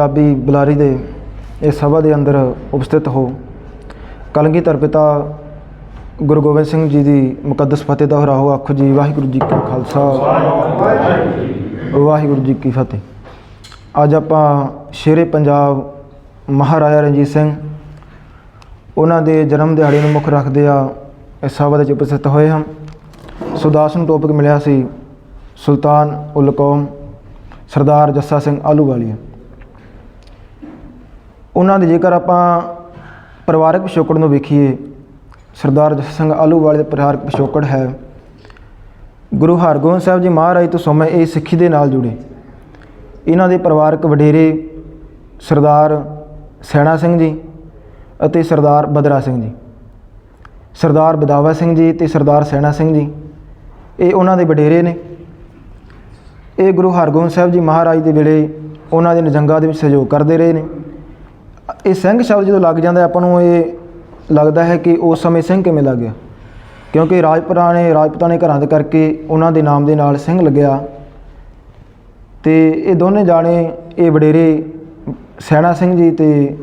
ਪੰਜਾਬੀ ਬੁਲਾਰੀ ਦੇ ਇਸ ਸਭਾ ਦੇ ਅੰਦਰ ਉਪਸਥਿਤ ਹੋ। ਕਲਗੀਧਰ ਪਿਤਾ ਗੁਰੂ ਗੋਬਿੰਦ ਸਿੰਘ ਜੀ ਦੀ ਮੁਕੱਦਸ ਫਤਿਹ ਦੁਹਰਾਓ ਆਖੋ ਜੀ। ਵਾਹਿਗੁਰੂ ਜੀ ਕਾ ਖਾਲਸਾ। ਵਾਹਿਗੁਰੂ ਜੀ ਕੀ ਫਤਿਹ। ਅੱਜ ਆਪਾਂ ਸ਼ੇਰੇ ਪੰਜਾਬ ਮਹਾਰਾਜਾ ਰਣਜੀਤ ਸਿੰਘ ਉਹਨਾਂ ਦੇ ਜਨਮ ਦਿਹਾੜੇ ਨੂੰ ਮੁੱਖ ਰੱਖਦੇ ਆ ਇਸ ਸਭਾ ਦੇ ਵਿੱਚ ਉਪਸਥਿਤ ਹੋਏ ਹਾਂ ਸੁਦਾਸ ਨੂੰ ਟੋਪਿਕ ਮਿਲਿਆ ਸੀ, ਸੁਲਤਾਨ ਉਲ ਕੌਮ ਸਰਦਾਰ ਜੱਸਾ ਸਿੰਘ ਆਲੂਵਾਲੀਆ ਉਹਨਾਂ ਦੇ ਜੇਕਰ ਆਪਾਂ ਪਰਿਵਾਰਕ ਪਿਛੋਕੜ ਨੂੰ ਵੇਖੀਏ, ਸਰਦਾਰ ਜਸ ਸਿੰਘ ਆਲੂਵਾਲੇ ਦਾ ਪਰਿਵਾਰਕ ਪਿਛੋਕੜ ਹੈ। ਗੁਰੂ ਹਰਗੋਬਿੰਦ ਸਾਹਿਬ ਜੀ ਮਹਾਰਾਜ ਤੋਂ ਸਮੇਂ ਇਹ ਸਿੱਖੀ ਦੇ ਨਾਲ ਜੁੜੇ। ਇਹਨਾਂ ਦੇ ਪਰਿਵਾਰਕ ਵਡੇਰੇ ਸਰਦਾਰ ਸੈਣਾ ਸਿੰਘ ਜੀ ਅਤੇ ਸਰਦਾਰ ਬਦਰਾ ਸਿੰਘ ਜੀ। ਸਰਦਾਰ ਬਦਾਵਾ ਸਿੰਘ ਜੀ ਤੇ ਸਰਦਾਰ ਸੈਣਾ ਸਿੰਘ ਜੀ, ਇਹ ਉਹਨਾਂ ਦੇ ਵਡੇਰੇ ਨੇ। ਇਹ ਗੁਰੂ ਹਰਗੋਬਿੰਦ ਸਾਹਿਬ ਜੀ ਮਹਾਰਾਜ ਦੇ ਵੇਲੇ ਉਹਨਾਂ ਦੇ ਨਜੰਗਾਂ ਦੇ ਵਿੱਚ ਸਹਿਯੋਗ ਕਰਦੇ ਰਹੇ ਨੇ। ਇਹ ਸਿੰਘ ਸ਼ਬਦ ਜਦੋਂ ਲੱਗ ਜਾਂਦਾ ਆਪਾਂ ਨੂੰ ਇਹ ਲੱਗਦਾ ਹੈ ਕਿ ਉਸ ਸਮੇਂ ਸਿੰਘ ਕਿਵੇਂ ਲੱਗ ਗਿਆ? ਕਿਉਂਕਿ ਰਾਜਪੁਰਾਂ ਨੇ, ਰਾਜਪੂਤਾਂ ਨੇ ਘਰਾਂ ਦੇ ਕਰਕੇ ਉਹਨਾਂ ਦੇ ਨਾਮ ਦੇ ਨਾਲ ਸਿੰਘ ਲੱਗਿਆ ਤੇ ਇਹ ਦੋਨੇ ਜਾਣੇ, ਇਹ ਵਡੇਰੇ ਸੈਣਾ ਸਿੰਘ ਜੀ ਤੇ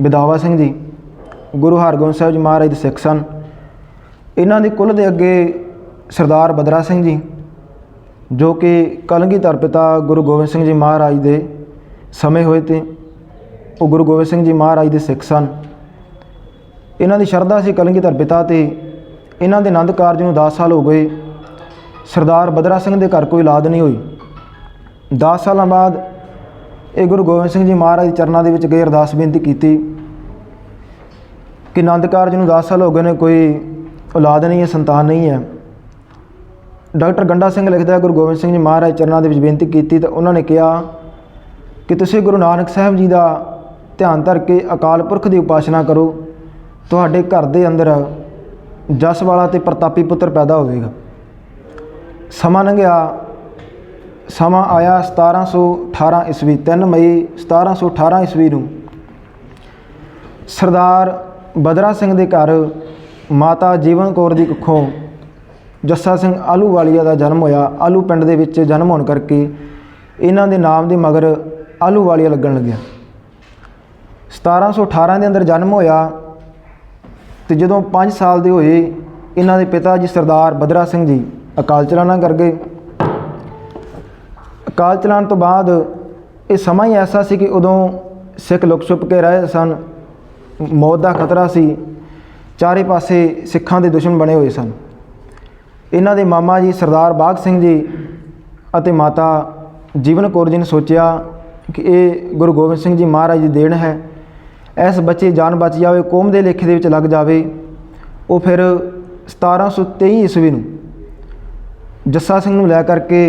ਵਿਦਾਵਾ ਸਿੰਘ ਜੀ, ਗੁਰੂ ਹਰਗੋਬਿੰਦ ਸਾਹਿਬ ਜੀ ਮਹਾਰਾਜ ਦੇ ਸਿੱਖ ਸਨ। ਇਹਨਾਂ ਦੇ ਕੁੱਲ ਦੇ ਅੱਗੇ ਸਰਦਾਰ ਬਦਰਾ ਸਿੰਘ ਜੀ, ਜੋ ਕਿ ਕਲਗੀਧਰ ਪਿਤਾ ਗੁਰੂ ਗੋਬਿੰਦ ਸਿੰਘ ਜੀ ਮਹਾਰਾਜ ਦੇ ਸਮੇਂ ਹੋਏ ਤੇ ਉਹ ਗੁਰੂ ਗੋਬਿੰਦ ਸਿੰਘ ਜੀ ਮਹਾਰਾਜ ਦੇ ਸਿੱਖ ਸਨ। ਇਹਨਾਂ ਦੀ ਸ਼ਰਧਾ ਸੀ ਕਲਗੀਧਰ ਪਿਤਾ ਤੇ। ਇਹਨਾਂ ਦੇ ਆਨੰਦ ਕਾਰਜ ਨੂੰ 10 ਸਾਲ ਹੋ ਗਏ। ਸਰਦਾਰ ਬਦਰਾ ਸਿੰਘ ਦੇ ਘਰ ਕੋਈ ਔਲਾਦ ਨਹੀਂ ਹੋਈ। 10 ਸਾਲਾਂ ਬਾਅਦ ਇਹ ਗੁਰੂ ਗੋਬਿੰਦ ਸਿੰਘ ਜੀ ਮਹਾਰਾਜ ਦੇ ਚਰਨਾਂ ਦੇ ਵਿੱਚ ਗਏ ਅਰਦਾਸ ਬੇਨਤੀ ਕੀਤੀ ਕਿ ਆਨੰਦ ਕਾਰਜ ਨੂੰ 10 ਸਾਲ ਹੋ ਗਏ ਨੇ, ਕੋਈ ਔਲਾਦ ਨਹੀਂ ਹੈ, ਸੰਤਾਨ ਨਹੀਂ ਹੈ। ਡਾਕਟਰ ਗੰਡਾ ਸਿੰਘ ਲਿਖਦਾ, ਗੁਰੂ ਗੋਬਿੰਦ ਸਿੰਘ ਜੀ ਮਹਾਰਾਜ ਚਰਨਾਂ ਦੇ ਵਿੱਚ ਬੇਨਤੀ ਕੀਤੀ ਤਾਂ ਉਹਨਾਂ ਨੇ ਕਿਹਾ ਕਿ ਤੁਸੀਂ ਗੁਰੂ ਨਾਨਕ ਸਾਹਿਬ ਜੀ ਦਾ ਧਿਆਨ ਧਰ ਕੇ ਅਕਾਲ ਪੁਰਖ ਦੀ ਉਪਾਸਨਾ ਕਰੋ। ਤੁਹਾਡੇ ਘਰ ਦੇ ਅੰਦਰ ਜਸ ਵਾਲਾ ਤੇ ਪ੍ਰਤਾਪੀ ਪੁੱਤਰ ਪੈਦਾ ਹੋਵੇਗਾ। ਸਮਾਂ ਲੰਘਿਆ। ਸਮਾਂ ਆਇਆ 1718 ਈਸਵੀ 3 ਮਈ 1718 ਈਸਵੀ ਨੂੰ। ਸਰਦਾਰ ਬਦਰਾ ਸਿੰਘ ਦੇ ਘਰ ਮਾਤਾ ਜੀਵਨ ਕੌਰ ਦੀ ਕੁੱਖੋਂ ਜੱਸਾ ਸਿੰਘ ਆਲੂਵਾਲੀਆ ਦਾ ਜਨਮ ਹੋਇਆ। ਆਲੂ ਪਿੰਡ ਦੇ ਵਿੱਚ ਜਨਮ ਹੋਣ ਕਰਕੇ ਇਹਨਾਂ ਦੇ ਨਾਮ ਦੇ ਮਗਰ ਆਲੂਵਾਲੀਆ ਲੱਗਣ ਲੱਗਿਆ। 1718 ਦੇ ਅੰਦਰ ਜਨਮ ਹੋਇਆ ਤੇ ਜਦੋਂ 5 ਸਾਲ ਦੇ ਹੋਏ ਇਹਨਾਂ ਦੇ ਪਿਤਾ ਜੀ ਸਰਦਾਰ ਬਦਰਾ ਸਿੰਘ ਜੀ ਅਕਾਲ ਚਲਾਣਾ ਕਰ ਗਏ। ਅਕਾਲ ਚਲਾਣ ਤੋਂ ਬਾਅਦ ਇਹ ਸਮਾਂ ਹੀ ਐਸਾ ਸੀ ਕਿ ਉਦੋਂ ਸਿੱਖ ਲੁਕ ਛੁਪ ਕੇ ਰਹੇ ਸਨ, ਮੌਤ ਦਾ ਖਤਰਾ ਸੀ, ਚਾਰੇ ਪਾਸੇ ਸਿੱਖਾਂ ਦੇ ਦੁਸ਼ਮਣ ਬਣੇ ਹੋਏ ਸਨ। ਇਹਨਾਂ ਦੇ ਮਾਮਾ ਜੀ ਸਰਦਾਰ ਬਾਗ ਸਿੰਘ ਜੀ ਅਤੇ ਮਾਤਾ ਜੀਵਨ ਕੌਰ ਜੀ ਨੇ ਸੋਚਿਆ ਕਿ ਇਹ ਗੁਰੂ ਗੋਬਿੰਦ ਸਿੰਘ ਜੀ ਮਹਾਰਾਜ ਦੀ ਦੇਣ ਹੈ। ਇਸ ਬੱਚੇ ਜਾਨ ਬਚ ਜਾਵੇ, ਕੌਮ ਦੇ ਲੇਖੇ ਦੇ ਵਿੱਚ ਲੱਗ ਜਾਵੇ। ਉਹ ਫਿਰ 1723 ਈਸਵੀ ਨੂੰ ਜੱਸਾ ਸਿੰਘ ਨੂੰ ਲੈ ਕਰਕੇ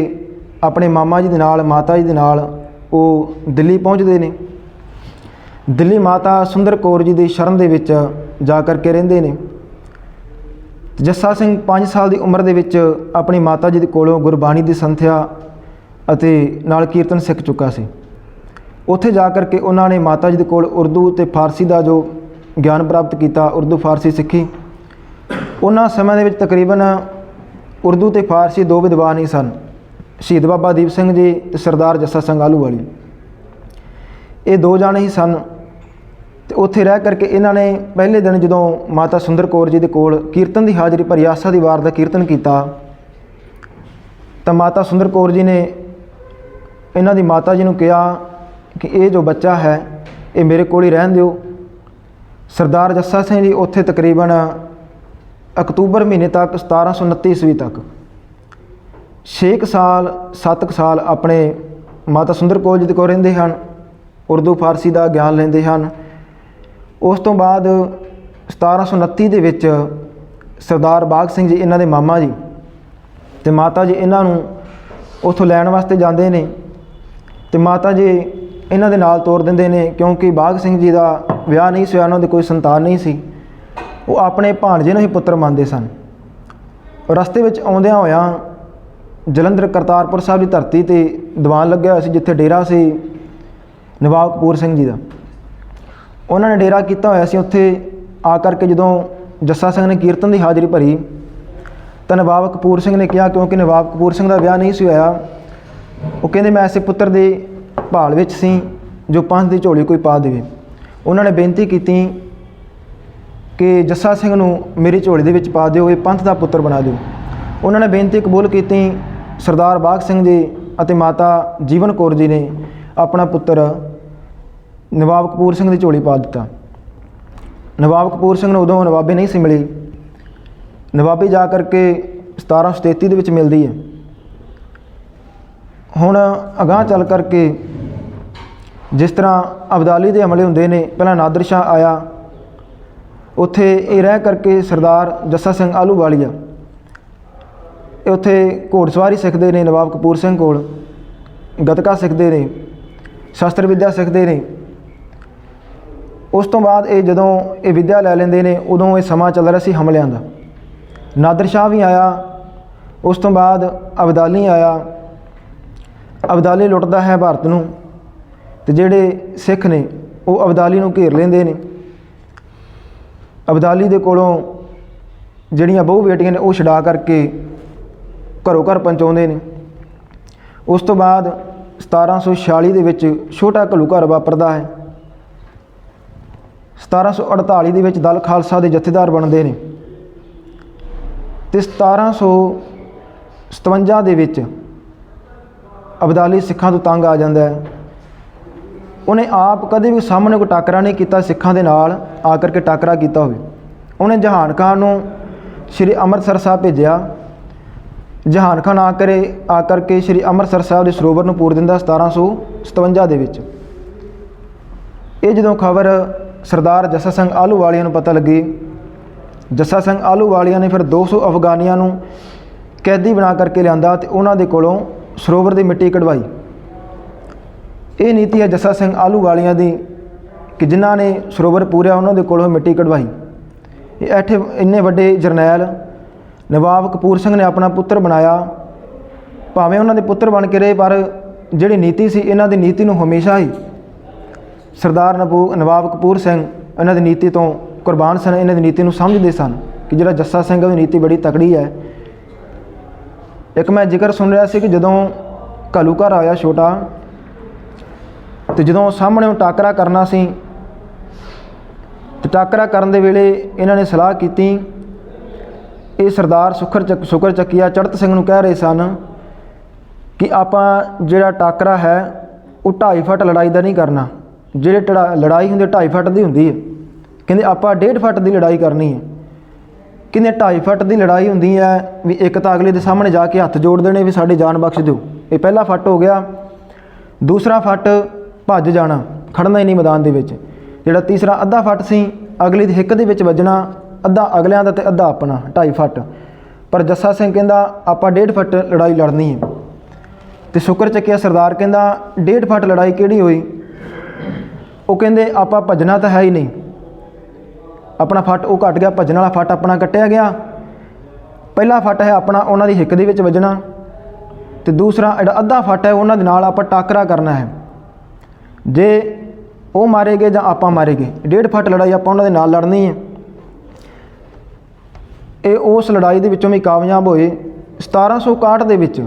ਆਪਣੇ ਮਾਮਾ ਜੀ ਦੇ ਨਾਲ, ਮਾਤਾ ਜੀ ਦੇ ਨਾਲ ਉਹ ਦਿੱਲੀ ਪਹੁੰਚਦੇ ਨੇ। ਦਿੱਲੀ ਮਾਤਾ ਸੁੰਦਰ ਕੌਰ ਜੀ ਦੀ ਸ਼ਰਨ ਦੇ ਵਿੱਚ ਜਾ ਕਰਕੇ ਰਹਿੰਦੇ ਨੇ। ਜੱਸਾ ਸਿੰਘ 5 ਸਾਲ ਦੀ ਉਮਰ ਦੇ ਵਿੱਚ ਆਪਣੀ ਮਾਤਾ ਜੀ ਦੇ ਕੋਲੋਂ ਗੁਰਬਾਣੀ ਦੀ ਸੰਥਿਆ ਅਤੇ ਨਾਲ ਕੀਰਤਨ ਸਿੱਖ ਚੁੱਕਾ ਸੀ। ਉੱਥੇ ਜਾ ਕਰਕੇ ਉਹਨਾਂ ਨੇ ਮਾਤਾ ਜੀ ਦੇ ਕੋਲ ਉਰਦੂ ਤੇ ਫਾਰਸੀ ਦਾ ਜੋ ਗਿਆਨ ਪ੍ਰਾਪਤ ਕੀਤਾ, ਉਰਦੂ ਫਾਰਸੀ ਸਿੱਖੀ। ਉਹਨਾਂ ਸਮੇਂ ਦੇ ਵਿੱਚ ਤਕਰੀਬਨ ਉਰਦੂ ਤੇ ਫਾਰਸੀ ਦੋ ਵਿਦਵਾਨ ਹੀ ਸਨ, ਸ਼ਹੀਦ ਬਾਬਾ ਦੀਪ ਸਿੰਘ ਜੀ ਤੇ ਸਰਦਾਰ ਜੱਸਾ ਸਿੰਘ ਆਲੂ ਵਾਲੀ। ਇਹ ਦੋ ਜਾਣੇ ਹੀ ਸਨ ਤੇ ਉੱਥੇ ਰਹਿ ਕਰਕੇ ਇਹਨਾਂ ਨੇ ਪਹਿਲੇ ਦਿਨ ਜਦੋਂ ਮਾਤਾ ਸੁੰਦਰ ਕੌਰ ਜੀ ਦੇ ਕੋਲ ਕੀਰਤਨ ਦੀ ਹਾਜ਼ਰੀ ਪਰ ਯਾਸਾ ਦੀ ਵਾਰ ਦਾ ਕੀਰਤਨ ਕੀਤਾ, ਤਾਂ ਮਾਤਾ ਸੁੰਦਰ ਕੌਰ ਜੀ ਨੇ ਇਹਨਾਂ ਦੀ ਮਾਤਾ ਜੀ ਨੂੰ ਕਿਹਾ ਕਿ ਇਹ ਜੋ ਬੱਚਾ ਹੈ, ਇਹ ਮੇਰੇ ਕੋਲ ਹੀ ਰਹਿਣ ਦਿਓ। ਸਰਦਾਰ ਜੱਸਾ ਸਿੰਘ ਜੀ ਉੱਥੇ ਤਕਰੀਬਨ ਅਕਤੂਬਰ ਮਹੀਨੇ ਤੱਕ 1729 ਈਸਵੀ ਤੱਕ 6 ਸਾਲ 7 ਸਾਲ ਆਪਣੇ ਮਾਤਾ ਸੁੰਦਰ ਕੌਰ ਜੀ ਦੇ ਕੋਲ ਰਹਿੰਦੇ ਹਨ, ਉਰਦੂ, ਫਾਰਸੀ ਦਾ ਗਿਆਨ ਲੈਂਦੇ ਹਨ। ਉਸ ਤੋਂ ਬਾਅਦ 1729 ਦੇ ਵਿੱਚ ਸਰਦਾਰ ਬਾਗ ਸਿੰਘ ਜੀ, ਇਹਨਾਂ ਦੇ ਮਾਮਾ ਜੀ ਤੇ ਮਾਤਾ ਜੀ ਇਹਨਾਂ ਨੂੰ ਉੱਥੋਂ ਲੈਣ ਵਾਸਤੇ ਜਾਂਦੇ ਨੇ। ਤੇ ਮਾਤਾ ਜੀ ਇਹਨਾਂ ਦੇ ਨਾਲ ਤੋਰ ਦਿੰਦੇ ਨੇ, ਕਿਉਂਕਿ ਬਾਗ ਸਿੰਘ ਜੀ ਦਾ ਵਿਆਹ ਨਹੀਂ ਸੀ ਹੋਇਆ, ਉਹਨਾਂ ਦੀ ਕੋਈ ਸੰਤਾਨ ਨਹੀਂ ਸੀ। ਉਹ ਆਪਣੇ ਭਾਣਜੇ ਨੂੰ ਹੀ ਪੁੱਤਰ ਮੰਨਦੇ ਸਨ। ਰਸਤੇ ਵਿੱਚ ਆਉਂਦਿਆਂ ਹੋਇਆਂ ਜਲੰਧਰ ਕਰਤਾਰਪੁਰ ਸਾਹਿਬ ਦੀ ਧਰਤੀ ਤੇ ਦੀਵਾਨ ਲੱਗਿਆ ਹੋਇਆ ਸੀ, ਜਿੱਥੇ ਡੇਰਾ ਸੀ ਨਵਾਬ ਕਪੂਰ ਸਿੰਘ ਜੀ ਦਾ। ਉਹਨਾਂ ਨੇ ਡੇਰਾ ਕੀਤਾ ਹੋਇਆ ਸੀ, ਉੱਥੇ ਆ ਕਰਕੇ ਜਦੋਂ ਜੱਸਾ ਸਿੰਘ ਨੇ ਕੀਰਤਨ ਦੀ ਹਾਜ਼ਰੀ ਭਰੀ, ਤਾਂ ਨਵਾਬ ਕਪੂਰ ਸਿੰਘ ਨੇ ਕਿਹਾ, ਕਿਉਂਕਿ ਨਵਾਬ ਕਪੂਰ ਸਿੰਘ ਦਾ ਵਿਆਹ ਨਹੀਂ ਸੀ ਹੋਇਆ, ਉਹ ਕਹਿੰਦੇ, ਮੈਂ ਐਸੇ ਪੁੱਤਰ ਦੇ ਭਾਲ ਵਿੱਚ ਸੀ, ਜੋ ਪੰਥ ਦੀ ਝੋਲੀ ਕੋਈ ਪਾ ਦੇਵੇ। ਉਹਨਾਂ ਨੇ ਬੇਨਤੀ ਕੀਤੀ ਕਿ ਜੱਸਾ ਸਿੰਘ ਨੂੰ ਮੇਰੀ ਝੋਲੀ ਦੇ ਵਿੱਚ ਪਾ ਦਿਓ, ਇਹ ਪੰਥ ਦਾ ਪੁੱਤਰ ਬਣਾ ਦਿਓ। ਉਹਨਾਂ ਨੇ ਬੇਨਤੀ ਕਬੂਲ ਕੀਤੀ, ਸਰਦਾਰ ਬਾਗ ਸਿੰਘ ਜੀ ਅਤੇ ਮਾਤਾ ਜੀਵਨ ਕੌਰ ਜੀ ਨੇ ਆਪਣਾ ਪੁੱਤਰ ਨਵਾਬ ਕਪੂਰ ਸਿੰਘ ਦੀ ਝੋਲੀ ਪਾ ਦਿੱਤਾ। ਨਵਾਬ ਕਪੂਰ ਸਿੰਘ ਨੂੰ ਉਦੋਂ ਨਵਾਬੀ ਨਹੀਂ ਸੀ ਮਿਲੀ। ਨਵਾਬੀ ਜਾ ਕਰਕੇ 1733 ਦੇ ਵਿੱਚ ਮਿਲਦੀ ਹੈ। ਹੁਣ ਅਗਾਹ ਚੱਲ ਕਰਕੇ ਜਿਸ ਤਰ੍ਹਾਂ ਅਬਦਾਲੀ ਦੇ ਹਮਲੇ ਹੁੰਦੇ ਨੇ, ਪਹਿਲਾਂ ਨਾਦਰ ਸ਼ਾਹ ਆਇਆ, ਉੱਥੇ ਇਹ ਰਹਿ ਕਰਕੇ ਸਰਦਾਰ ਜੱਸਾ ਸਿੰਘ ਆਲੂਵਾਲੀਆ ਇਹ ਉੱਥੇ ਘੋੜਸਵਾਰੀ ਸਿੱਖਦੇ ਨੇ, ਨਵਾਬ ਕਪੂਰ ਸਿੰਘ ਕੋਲ, ਗਤਕਾ ਸਿੱਖਦੇ ਨੇ, ਸ਼ਸਤਰ ਵਿੱਦਿਆ ਸਿੱਖਦੇ ਨੇ। ਉਸ ਤੋਂ ਬਾਅਦ ਇਹ ਜਦੋਂ ਇਹ ਵਿੱਦਿਆ ਲੈ ਲੈਂਦੇ ਨੇ, ਉਦੋਂ ਇਹ ਸਮਾਂ ਚੱਲ ਰਿਹਾ ਸੀ ਹਮਲਿਆਂ ਦਾ। ਨਾਦਰ ਸ਼ਾਹ ਵੀ ਆਇਆ, ਉਸ ਤੋਂ ਬਾਅਦ ਅਬਦਾਲੀ ਆਇਆ ਅਬਦਾਲੀ ਲੁੱਟਦਾ ਹੈ ਭਾਰਤ ਨੂੰ ਤੇ ਜਿਹੜੇ ਸਿੱਖ ਨੇ ਉਹ ਅਬਦਾਲੀ ਨੂੰ ਘੇਰ ਲੈਂਦੇ ਨੇ। ਅਬਦਾਲੀ ਦੇ ਕੋਲੋਂ ਜਿਹੜੀਆਂ ਬਹੁ ਬੇਟੀਆਂ ਨੇ ਉਹ ਛਡਾ ਕਰਕੇ ਘਰੋਂ ਘਰ ਪਹੁੰਚਾਉਂਦੇ ਨੇ। ਉਸ ਤੋਂ ਬਾਅਦ 1746 ਦੇ ਵਿੱਚ ਛੋਟਾ ਘੱਲੂਘਾਰ ਵਾਪਰਦਾ ਹੈ। 1748 ਦੇ ਵਿੱਚ ਦਲ ਖਾਲਸਾ ਦੇ ਜਥੇਦਾਰ ਬਣਦੇ ਨੇ। ਤੇ 1757 ਦੇ ਵਿੱਚ ਅਬਦਾਲੀ ਸਿੱਖਾਂ ਤੋਂ ਤੰਗ ਆ ਜਾਂਦਾ ਹੈ। ਉਹਨੇ ਆਪ ਕਦੇ ਵੀ ਸਾਹਮਣੇ ਕੋਈ ਟਾਕਰਾ ਨਹੀਂ ਕੀਤਾ ਸਿੱਖਾਂ ਦੇ ਨਾਲ ਆ ਕਰਕੇ ਟਾਕਰਾ ਕੀਤਾ ਹੋਵੇ। ਉਹਨੇ ਜਹਾਨ ਖਾਨ ਨੂੰ ਸ਼੍ਰੀ ਅੰਮ੍ਰਿਤਸਰ ਸਾਹਿਬ ਭੇਜਿਆ। ਜਹਾਨ ਖਾਨ ਆ ਕਰੇ, ਆ ਕਰਕੇ ਸ਼੍ਰੀ ਅੰਮ੍ਰਿਤਸਰ ਸਾਹਿਬ ਦੇ ਸਰੋਵਰ ਨੂੰ ਪੂਰ ਦਿੰਦਾ 1757 ਦੇ ਵਿੱਚ। ਇਹ ਜਦੋਂ ਖਬਰ ਸਰਦਾਰ ਜੱਸਾ ਸਿੰਘ ਆਲੂ ਆਲੂਵਾਲੀਆ ਨੂੰ ਪਤਾ ਲੱਗੀ, ਜੱਸਾ ਸਿੰਘ ਆਲੂ ਆਲੂਵਾਲੀਆ ਨੇ ਫਿਰ 200 ਅਫਗਾਨੀਆਂ ਨੂੰ ਕੈਦੀ ਬਣਾ ਕਰਕੇ ਲਿਆਂਦਾ ਤੇ ਉਹਨਾਂ ਦੇ ਕੋਲੋਂ ਸਰੋਵਰ ਦੀ ਮਿੱਟੀ ਕਢਵਾਈ। ਇਹ ਨੀਤੀ ਹੈ ਜੱਸਾ ਸਿੰਘ ਆਲੂ ਵਾਲੀਆਂ ਦੀ ਕਿ ਜਿਨ੍ਹਾਂ ਨੇ ਸਰੋਵਰ ਪੂਰਿਆ, ਉਹਨਾਂ ਦੇ ਕੋਲੋਂ ਮਿੱਟੀ ਕਢਵਾਈ। ਇਹ ਐਠੇ ਇੰਨੇ ਵੱਡੇ ਜਰਨੈਲ ਨਵਾਬ ਕਪੂਰ ਸਿੰਘ ਨੇ ਆਪਣਾ ਪੁੱਤਰ ਬਣਾਇਆ। ਭਾਵੇਂ ਉਹਨਾਂ ਦੇ ਪੁੱਤਰ ਬਣ ਕੇ ਰਹੇ, ਪਰ ਜਿਹੜੀ ਨੀਤੀ ਸੀ, ਇਹਨਾਂ ਦੀ ਨੀਤੀ ਨੂੰ ਹਮੇਸ਼ਾ ਹੀ ਸਰਦਾਰ ਨਬੂ ਨਵਾਬ ਕਪੂਰ ਸਿੰਘ ਇਹਨਾਂ ਦੀ ਨੀਤੀ ਤੋਂ ਕੁਰਬਾਨ ਸਨ, ਇਹਨਾਂ ਦੀ ਨੀਤੀ ਨੂੰ ਸਮਝਦੇ ਸਨ ਕਿ ਜਿਹੜਾ ਜੱਸਾ ਸਿੰਘ ਹੈ, ਉਹਦੀ ਨੀਤੀ ਬੜੀ ਤਕੜੀ ਹੈ। ਇੱਕ ਮੈਂ ਜ਼ਿਕਰ ਸੁਣ ਰਿਹਾ ਸੀ ਕਿ ਜਦੋਂ ਘਰ ਆਇਆ ਛੋਟਾ, ਤੇ ਜਦੋਂ ਸਾਹਮਣੇ ਉਹ ਟਾਕਰਾ ਕਰਨਾ ਸੀ, ਤੇ ਟਾਕਰਾ ਕਰਨ ਦੇ ਵੇਲੇ ਇਹਨਾਂ ਨੇ ਸਲਾਹ ਕੀਤੀ, ਇਹ ਸਰਦਾਰ ਸੁਖਰ ਚੱਕ, ਸੁਖਰ ਚੱਕੀਆ ਚੜਤ ਸਿੰਘ ਨੂੰ ਕਹਿ ਰਹੇ ਸਨ ਕਿ ਆਪਾਂ ਜਿਹੜਾ ਟਾਕਰਾ ਹੈ, ਉਹ 2.5 ਫੁੱਟ ਲੜਾਈ ਦਾ ਨਹੀਂ ਕਰਨਾ। ਜਿਹੜੇ ਟੜਾ- ਲੜਾਈ ਹੁੰਦੀ 2.5 ਫੁੱਟ ਦੀ ਹੁੰਦੀ ਹੈ। ਕਹਿੰਦੇ ਆਪਾਂ 1.5 ਫੁੱਟ ਦੀ ਲੜਾਈ ਕਰਨੀ ਹੈ। ਕਹਿੰਦੇ ਢਾਈ ਫੱਟ ਦੀ ਲੜਾਈ ਹੁੰਦੀ ਹੈ, ਵੀ ਇੱਕ ਤਾਂ ਅਗਲੇ ਦੇ ਸਾਹਮਣੇ ਜਾ ਕੇ ਹੱਥ ਜੋੜ ਦੇਣੇ ਵੀ ਸਾਡੀ ਜਾਨ ਬਖਸ਼ ਦਿਓ। ਇਹ ਪਹਿਲਾ ਫੱਟ ਹੋ ਗਿਆ। ਦੂਸਰਾ ਫੱਟ ਭੱਜ ਜਾਣਾ, ਖੜਨਾ ਹੀ ਨਹੀਂ ਮੈਦਾਨ ਦੇ ਵਿੱਚ। ਜਿਹੜਾ ਤੀਸਰਾ ਅੱਧਾ ਫੱਟ ਸੀ, ਅਗਲੇ ਦੀ ਹਿੱਕ ਦੇ ਵਿੱਚ ਵੱਜਣਾ, ਅੱਧਾ ਅਗਲਿਆਂ ਦਾ ਤੇ ਅੱਧਾ ਆਪਣਾ, ਢਾਈ ਫੱਟ। ਪਰ ਜੱਸਾ ਸਿੰਘ ਕਹਿੰਦਾ, ਆਪਾਂ ਡੇਢ ਫੱਟ ਲੜਾਈ ਲੜਨੀ ਹੈ। ਤੇ ਸ਼ੁਕਰ ਚੱਕਿਆ ਸਰਦਾਰ ਕਹਿੰਦਾ, ਡੇਢ ਫੱਟ ਲੜਾਈ ਕਿਹੜੀ ਹੋਈ? ਉਹ ਕਹਿੰਦੇ, ਆਪਾਂ ਭੱਜਣਾ ਤਾਂ ਹੈ ਹੀ ਨਹੀਂ। ਆਪਣਾ ਫੱਟ ਉਹ ਘਟ ਗਿਆ, ਭੱਜਣ ਵਾਲਾ ਫੱਟ ਆਪਣਾ ਕੱਟਿਆ ਗਿਆ। ਪਹਿਲਾ ਫੱਟ ਹੈ ਆਪਣਾ ਉਹਨਾਂ ਦੀ ਹਿੱਕ ਦੇ ਵਿੱਚ ਵੱਜਣਾ ਤੇ ਦੂਸਰਾ ਜਿਹੜਾ ਅੱਧਾ ਫੱਟ ਹੈ ਉਹਨਾਂ ਦੇ ਨਾਲ ਆਪਾਂ ਟਾਕਰਾ ਕਰਨਾ ਹੈ। ਜੇ ਉਹ ਮਾਰੇ ਗਏ ਜਾਂ ਆਪਾਂ ਮਾਰੇ ਗਏ ਡੇਢ ਫੱਟ ਲੜਾਈ ਆਪਾਂ ਉਹਨਾਂ ਦੇ ਨਾਲ ਲੜਨੀ ਹੈ। ਇਹ ਉਸ ਲੜਾਈ ਦੇ ਵਿੱਚੋਂ ਵੀ ਕਾਮਯਾਬ ਹੋਏ। 1761 ਦੇ ਵਿੱਚ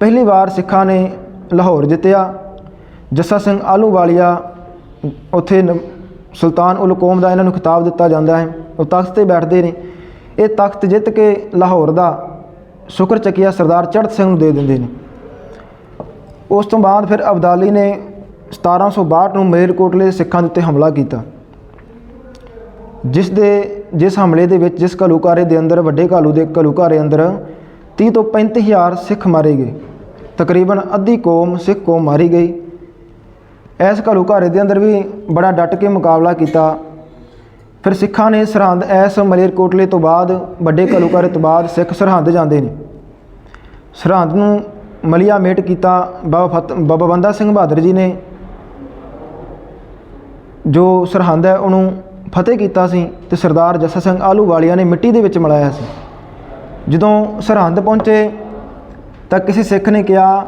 ਪਹਿਲੀ ਵਾਰ ਸਿੱਖਾਂ ਨੇ ਲਾਹੌਰ ਜਿੱਤਿਆ। ਜੱਸਾ ਸਿੰਘ ਆਲੂਵਾਲੀਆ ਉੱਥੇ ਨ- ਸੁਲਤਾਨ ਉਲ ਕੌਮ ਦਾ ਇਹਨਾਂ ਨੂੰ ਖਿਤਾਬ ਦਿੱਤਾ ਜਾਂਦਾ ਹੈ। ਉਹ ਤਖਤ ਤੇ ਬੈਠਦੇ ਨੇ। ਇਹ ਤਖਤ ਜਿੱਤ ਕੇ ਲਾਹੌਰ ਦਾ ਸ਼ੁਕਰ ਚੱਕਿਆ ਸਰਦਾਰ ਚੜਤ ਸਿੰਘ ਨੂੰ ਦੇ ਦਿੰਦੇ ਨੇ। ਉਸ ਤੋਂ ਬਾਅਦ ਫਿਰ ਅਬਦਾਲੀ ਨੇ 1762 ਨੂੰ ਮੇਰਕੋਟਲੇ ਸਿੱਖਾਂ ਦੇ ਉੱਤੇ ਹਮਲਾ ਕੀਤਾ। ਜਿਸ ਦੇ, ਜਿਸ ਹਮਲੇ ਦੇ ਵਿੱਚ ਜਿਸ ਘਲੂਕਾਰੇ ਦੇ ਅੰਦਰ, ਵੱਡੇ ਘਾਲੂ ਦੇ ਘਲੂਕਾਰੇ ਅੰਦਰ 30 ਤੋਂ 35000 ਸਿੱਖ ਮਾਰੇ ਗਏ। ਤਕਰੀਬਨ ਅੱਧੀ ਕੌਮ ਸਿੱਖ ਕੌਮ ਮਾਰੀ ਗਈ। ਇਸ ਘਲੂਕਾਰੇ ਦੇ ਅੰਦਰ ਵੀ ਬੜਾ ਡਟ ਕੇ ਮੁਕਾਬਲਾ ਕੀਤਾ। ਫਿਰ ਸਿੱਖਾਂ ਨੇ ਸਰਹੰਦ ਐਸ ਮਲੇਰਕੋਟਲੇ ਤੋਂ ਬਾਅਦ, ਵੱਡੇ ਘਲੂਕਾਰੇ ਤੋਂ ਬਾਅਦ ਸਿੱਖ ਸਰਹੰਦ ਜਾਂਦੇ ਨੇ। ਸਰਹੰਦ ਨੂੰ ਮਲੀਆ ਮੇਟ ਕੀਤਾ ਬਾਬਾ ਫਤ, ਬਾਬਾ ਬੰਦਾ ਸਿੰਘ ਬਹਾਦਰ ਜੀ ਨੇ, ਜੋ ਸਰਹੰਦ ਹੈ ਉਹਨੂੰ ਫਤਿਹ ਕੀਤਾ ਸੀ ਤੇ ਸਰਦਾਰ ਜੱਸਾ ਸਿੰਘ ਆਲੂ ਆਲੂਵਾਲੀਆ ਨੇ ਮਿੱਟੀ ਦੇ ਵਿੱਚ ਮਿਲਾਇਆ ਸੀ। ਜਦੋਂ ਸਰਹੰਦ ਪਹੁੰਚੇ ਤਾਂ ਕਿਸੇ ਸਿੱਖ ਨੇ ਕਿਹਾ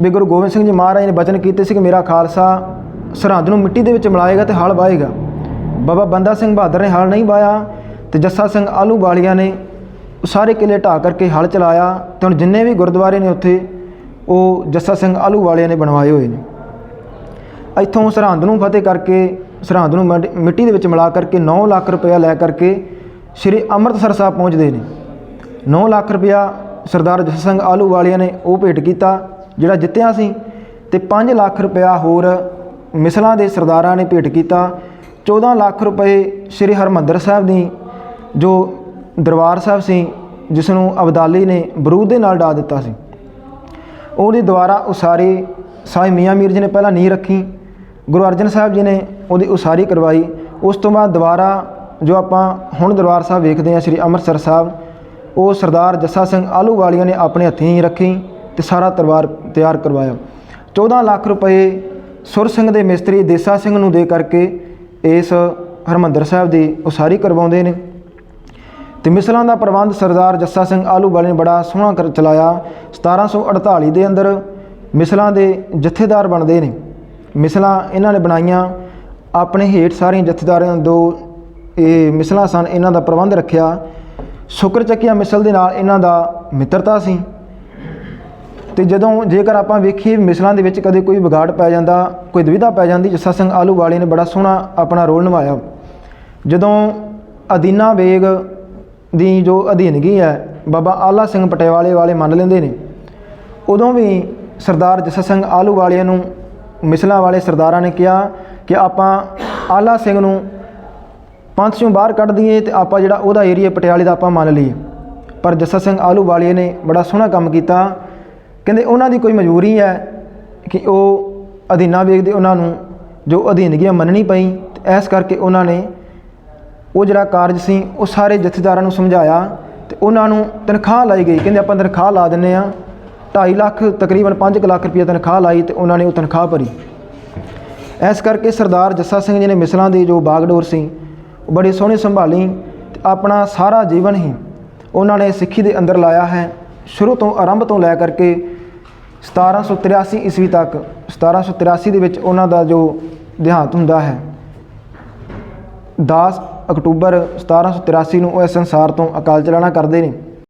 ਵੀ ਗੁਰੂ ਗੋਬਿੰਦ ਸਿੰਘ ਜੀ ਮਹਾਰਾਜ ਨੇ ਬਚਨ ਕੀਤੇ ਸੀ ਕਿ ਮੇਰਾ ਖਾਲਸਾ ਸਰਹੰਦ ਨੂੰ ਮਿੱਟੀ ਦੇ ਵਿੱਚ ਮਿਲਾਏਗਾ ਤੇ ਹਲ ਵਾਹੇਗਾ ਬਾਬਾ ਬੰਦਾ ਸਿੰਘ ਬਹਾਦਰ ਨੇ ਹਲ ਨਹੀਂ ਵਾਇਆ ਤੇ ਜੱਸਾ ਸਿੰਘ ਆਲੂ ਆਲੂਵਾਲੀਆ ਨੇ ਸਾਰੇ ਕਿਲੇ ਢਾਹ ਕਰਕੇ ਹਲ ਚਲਾਇਆ ਤੇ ਹੁਣ ਜਿੰਨੇ ਵੀ ਗੁਰਦੁਆਰੇ ਨੇ ਉੱਥੇ, ਉਹ ਜੱਸਾ ਸਿੰਘ ਆਲੂ ਆਲੂਵਾਲੀਆ ਨੇ ਬਣਵਾਏ ਹੋਏ ਨੇ। ਇੱਥੋਂ ਸਰਹੰਦ ਨੂੰ ਫਤਿਹ ਕਰਕੇ, ਸਰਹੰਦ ਨੂੰ ਮੱਡ- ਮਿੱਟੀ ਦੇ ਵਿੱਚ ਮਿਲਾ ਕਰਕੇ 9 ਲੱਖ ਰੁਪਇਆ ਲੈ ਕਰਕੇ ਸ੍ਰੀ ਅੰਮ੍ਰਿਤਸਰ ਸਾਹਿਬ ਪਹੁੰਚਦੇ ਨੇ। 9 ਲੱਖ ਰੁਪਇਆ ਸਰਦਾਰ ਜੱਸਾ ਸਿੰਘ ਆਲੂ ਵਾਲਿਆਂ ਨੇ ਉਹ ਭੇਟ ਕੀਤਾ। ਜਿਹੜਾ ਜਿੱਤਿਆ ਸੀ ਤੇ 5 ਲੱਖ ਰੁਪਇਆ ਹੋਰ ਮਿਸਲਾਂ ਦੇ ਸਰਦਾਰਾਂ ਨੇ ਭੇਟ ਕੀਤਾ। 14 ਲੱਖ ਰੁਪਏ ਸ੍ਰੀ ਹਰਮੰਦਰ ਸਾਹਿਬ ਦੀ, ਜੋ ਦਰਬਾਰ ਸਾਹਿਬ ਸੀ ਜਿਸ ਨੂੰ ਅਬਦਾਲੀ ਨੇ ਬਰੂਦ ਦੇ ਨਾਲ ਡਾ ਦਿੱਤਾ ਸੀ। ਉਹਦੀ ਦੁਆਰਾ ਉਸਾਰੀ ਸਾਈ ਮੀਆਂ ਮੀਰ ਜੀ ਨੇ ਪਹਿਲਾਂ ਨਹੀਂ ਰੱਖੀ, ਗੁਰੂ ਅਰਜਨ ਸਾਹਿਬ ਜੀ ਨੇ ਉਹਦੀ ਉਸਾਰੀ ਕਰਵਾਈ। ਉਸ ਤੋਂ ਬਾਅਦ ਦੁਬਾਰਾ ਜੋ ਆਪਾਂ ਹੁਣ ਦਰਬਾਰ ਸਾਹਿਬ ਵੇਖਦੇ ਹਾਂ, ਸ੍ਰੀ ਅੰਮ੍ਰਿਤਸਰ ਸਾਹਿਬ, ਉਹ ਸਰਦਾਰ ਜੱਸਾ ਸਿੰਘ ਆਲੂਵਾਲੀਆ ਨੇ ਆਪਣੇ ਹੱਥੀਂ ਹੀ ਰੱਖੀ। ਤੇ ਸਾਰਾ ਦਰਬਾਰ ਤਿਆਰ ਕਰਵਾਇਆ। 14 ਲੱਖ ਰੁਪਏ ਸੁਰ ਸਿੰਘ ਦੇ ਮਿਸਤਰੀ ਦੇਸਾ ਸਿੰਘ ਨੂੰ ਦੇ ਕਰਕੇ ਇਸ ਹਰਮੰਦਰ ਸਾਹਿਬ ਦੀ ਉਸਾਰੀ ਕਰਵਾਉਂਦੇ ਨੇ। ਤੇ ਮਿਸਲਾਂ ਦਾ ਪ੍ਰਬੰਧ ਸਰਦਾਰ ਜੱਸਾ ਸਿੰਘ ਆਲੂਵਾਲੇ ਨੇ ਬੜਾ ਸੋਹਣਾ ਕਰ ਚਲਾਇਆ। 1748 ਦੇ ਅੰਦਰ ਮਿਸਲਾਂ ਦੇ ਜਥੇਦਾਰ ਬਣਦੇ ਨੇ। ਮਿਸਲਾਂ ਇਹਨਾਂ ਨੇ ਬਣਾਈਆਂ। ਆਪਣੇ ਹੇਠ ਸਾਰੀਆਂ ਜਥੇਦਾਰਾਂ ਦੋ ਇਹ ਮਿਸਲਾਂ ਸਨ। ਇਹਨਾਂ ਦਾ ਪ੍ਰਬੰਧ ਰੱਖਿਆ। ਸ਼ੁਕਰ ਚੱਕੀਆ ਮਿਸਲ ਦੇ ਨਾਲ ਇਹਨਾਂ ਦਾ ਮਿੱਤਰਤਾ ਸੀ। ਤੇ ਜਦੋਂ ਜੇਕਰ ਆਪਾਂ ਵੇਖੀਏ ਮਿਸਲਾਂ ਦੇ ਵਿੱਚ ਕਦੇ ਕੋਈ ਵਿਗਾੜ ਪੈ ਜਾਂਦਾ, ਕੋਈ ਦੁਵਿਧਾ ਪੈ ਜਾਂਦੀ, ਜੱਸਾ ਸਿੰਘ ਆਲੂ ਵਾਲੇ ਨੇ ਬੜਾ ਸੋਹਣਾ ਆਪਣਾ ਰੋਲ ਨਿਭਾਇਆ। ਜਦੋਂ ਅਦੀਨਾ ਬੇਗ ਦੀ ਜੋ ਅਧੀਨਗੀ ਹੈ, ਬਾਬਾ ਆਲਾ ਸਿੰਘ ਪਟਿਆਲੇ ਵਾਲੇ ਮੰਨ ਲੈਂਦੇ ਨੇ, ਉਦੋਂ ਵੀ ਸਰਦਾਰ ਜੱਸਾ ਸਿੰਘ ਆਲੂ ਆਲੂਵਾਲੀਆ ਨੂੰ ਮਿਸਲਾਂ ਵਾਲੇ ਸਰਦਾਰਾਂ ਨੇ ਕਿਹਾ ਕਿ ਆਪਾਂ ਆਲਾ ਸਿੰਘ ਨੂੰ ਪੰਥ ਚੋਂ ਬਾਹਰ ਕੱਢ ਦਈਏ ਤੇ ਆਪਾਂ ਜਿਹੜਾ ਉਹਦਾ ਏਰੀਆ ਪਟਿਆਲੇ ਦਾ ਆਪਾਂ ਮੰਨ ਲਈਏ। ਪਰ ਜੱਸਾ ਸਿੰਘ ਆਲੂ ਆਲੂਵਾਲੀਆ ਨੇ ਬੜਾ ਸੋਹਣਾ ਕੰਮ ਕੀਤਾ ਕਹਿੰਦੇ ਉਹਨਾਂ ਦੀ ਕੋਈ ਮਜਬੂਰੀ ਹੈ ਕਿ ਉਹ ਅਧੀਨਾ ਵੇਖਦੇ ਉਹਨਾਂ ਨੂੰ ਜੋ ਅਧੀਨਗੀਆਂ ਮੰਨਣੀ ਪਈ ਤੇ ਇਸ ਕਰਕੇ ਉਹਨਾਂ ਨੇ ਉਹ ਜਿਹੜਾ ਕਾਰਜ ਸੀ, ਉਹ ਸਾਰੇ ਜਥੇਦਾਰਾਂ ਨੂੰ ਸਮਝਾਇਆ ਤੇ ਉਹਨਾਂ ਨੂੰ ਤਨਖਾਹ ਲਾਈ ਗਈ। ਕਹਿੰਦੇ ਆਪਾਂ ਤਨਖਾਹ ਲਾ ਦਿੰਨੇ ਆ 2.5 ਲੱਖ, ਤਕਰੀਬਨ 5 ਲੱਖ ਰੁਪਏ ਤਨਖਾਹ ਲਾਈ ਤੇ ਉਹਨਾਂ ਨੇ ਉਹ ਤਨਖਾਹ ਭਰੀ। ਇਸ ਕਰਕੇ ਸਰਦਾਰ ਜੱਸਾ ਸਿੰਘ ਜੀ ਨੇ ਮਿਸਲਾਂ ਦੀ ਜੋ ਬਾਗਡੋਰ ਸੀ, ਉਹ ਬੜੀ ਸੋਹਣੀ ਸੰਭਾਲੀ ਤੇ ਆਪਣਾ ਸਾਰਾ ਜੀਵਨ ਹੀ ਉਹਨਾਂ ਨੇ ਸਿੱਖੀ ਦੇ ਅੰਦਰ ਲਾਇਆ ਹੈ। ਸ਼ੁਰੂ ਤੋਂ ਆਰੰਭ ਤੋਂ ਲੈ ਕਰਕੇ 1783 ਈਸਵੀ ਤੱਕ 1783 ਦੇ ਵਿੱਚ ਉਹਨਾਂ ਦਾ ਜੋ ਦੇਹਾਂਤ ਹੁੰਦਾ ਹੈ 10 ਅਕਤੂਬਰ 1783 ਨੂੰ ਉਹ ਇਸ ਸੰਸਾਰ ਤੋਂ ਅਕਾਲ ਚਲਾਣਾ ਕਰਦੇ ਨੇ।